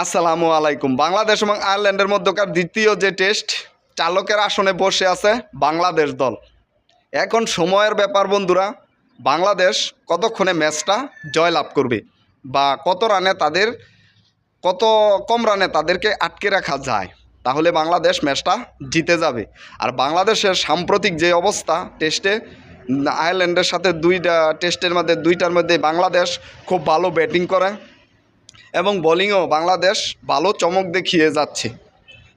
আসসালামু আলাইকুম। বাংলাদেশ এবং আয়ারল্যান্ডের মধ্যকার দ্বিতীয় যে টেস্ট, চালকের আসনে বসে আছে বাংলাদেশ দল। এখন সময়ের ব্যাপার বন্ধুরা, বাংলাদেশ কতক্ষণে ম্যাচটা জয়লাভ করবে বা কত রানে তাদের, কত কম রানে তাদেরকে আটকে রাখা যায়, তাহলে বাংলাদেশ ম্যাচটা জিতে যাবে। আর বাংলাদেশের সাম্প্রতিক যে অবস্থা টেস্টে, আয়ারল্যান্ডের সাথে দুইটা, টেস্টের মধ্যে, দুইটার মধ্যে বাংলাদেশ খুব ভালো ব্যাটিং করে। এবং বোলিংও বাংলাদেশ ভালো চমক দেখিয়ে যাচ্ছে।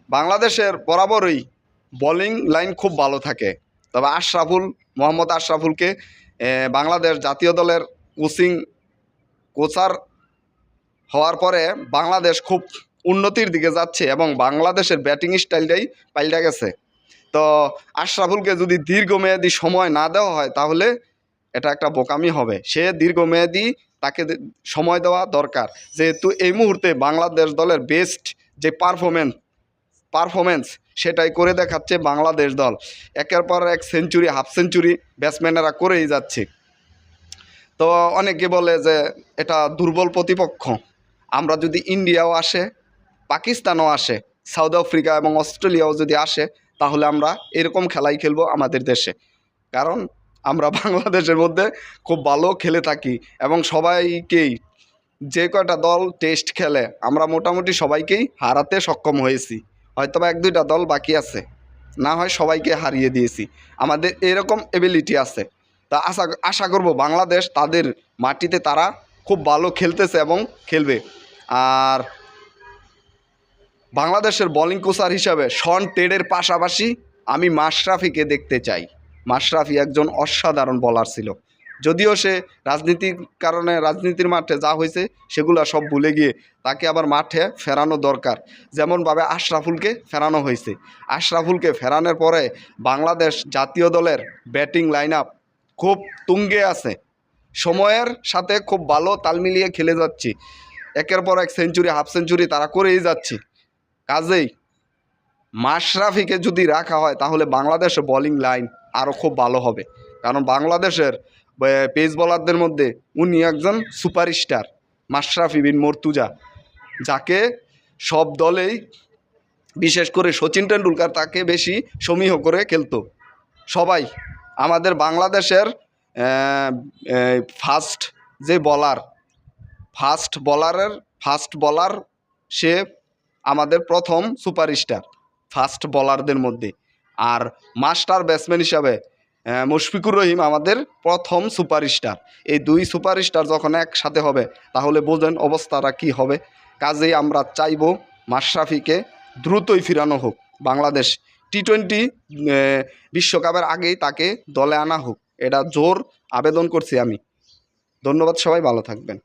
বাংলাদেশের বরাবরই বোলিং লাইন খুব ভালো থাকে। তবে আশরাফুল, মোহাম্মদ আশরাফুলকে বাংলাদেশ জাতীয় দলের কোচিং কোচার হওয়ার পরে বাংলাদেশ খুব উন্নতির দিকে যাচ্ছে এবং বাংলাদেশের ব্যাটিং স্টাইলটাই পাল্টা গেছে। তো আশরাফুলকে যদি দীর্ঘমেয়াদী সময় না দেওয়া হয় তাহলে এটা একটা বোকামি হবে। সে দীর্ঘমেয়াদী তাকে সময় দেওয়া দরকার। যেহেতু এই মুহূর্তে বাংলাদেশ দলের বেস্ট যে পারফরমেন্স পারফরমেন্স সেটাই করে দেখাচ্ছে বাংলাদেশ দল। একের পর এক সেঞ্চুরি হাফ সেঞ্চুরি ব্যাটসম্যানেরা করেই যাচ্ছে। তো অনেকে বলে যে এটা দুর্বল প্রতিপক্ষ। আমরা যদি ইন্ডিয়াও আসে, পাকিস্তানও আসে, সাউথ আফ্রিকা এবং অস্ট্রেলিয়াও যদি আসে, তাহলে আমরা এরকম খেলাই খেলব আমাদের দেশে। কারণ আমরা বাংলাদেশের মধ্যে খুব ভালো খেলে থাকি এবং সবাইকেই যে কয়টা দল টেস্ট খেলে, আমরা মোটামুটি সবাইকেই হারাতে সক্ষম হয়েছি। হয়তো এক দুইটা দল বাকি আছে, না হয় সবাইকে হারিয়ে দিয়েছি। আমাদের এরকম এবিলিটি আছে। তা আশা আশা করব বাংলাদেশ তাদের মাটিতে তারা খুব ভালো খেলতেছে এবং খেলবে। আর বাংলাদেশের বোলিং কোচার হিসাবে শন টেডের পাশাপাশি আমি মাশরাফিকে দেখতে চাই। মাশরাফি একজন অসাধারণ বলার ছিল। যদিও সে রাজনীতির কারণে রাজনীতির মাঠে যা হয়েছে সেগুলো সব ভুলে গিয়ে তাকে আবার মাঠে ফেরানো দরকার। যেমনভাবে আশরাফুলকে ফেরানো হয়েছে। আশরাফুলকে ফেরানোর পরে বাংলাদেশ জাতীয় দলের ব্যাটিং লাইন আপ খুব তুঙ্গে আছে। সময়ের সাথে খুব ভালো তাল মিলিয়ে খেলে যাচ্ছি। একের পর এক সেঞ্চুরি হাফ সেঞ্চুরি তারা করেই যাচ্ছে। কাজেই মাশরাফিকে যদি রাখা হয়, তাহলে বাংলাদেশের বোলিং লাইন আরও খুব ভালো হবে। কারণ বাংলাদেশের পেস বোলারদের মধ্যে উনি একজন সুপারস্টার মাশরাফি বিন মর্তুজা। যাকে সব দলেই, বিশেষ করে সচিন টেন্ডুলকার তাকে বেশি সমীহ করে খেলতো। সবাই, আমাদের বাংলাদেশের ফার্স্ট যে বলার ফাস্ট বলারের ফাস্ট বলার সে আমাদের প্রথম সুপারস্টার ফাস্ট বলারদের মধ্যে। আর মাস্টার ব্যাটসম্যান হিসাবে মুশফিকুর রহিম আমাদের প্রথম সুপারস্টার এই দুই সুপারস্টার যখন একসাথে হবে, তাহলে বোঝেন অবস্থাটা কি হবে। কাজেই আমরা চাইব মাশরাফিকে দ্রুতই ফিরানো হোক। বাংলাদেশ টি টোয়েন্টি বিশ্বকাপের আগেই তাকে দলে আনা হোক। এটা জোর আবেদন করছি আমি। ধন্যবাদ সবাই, ভালো থাকবেন।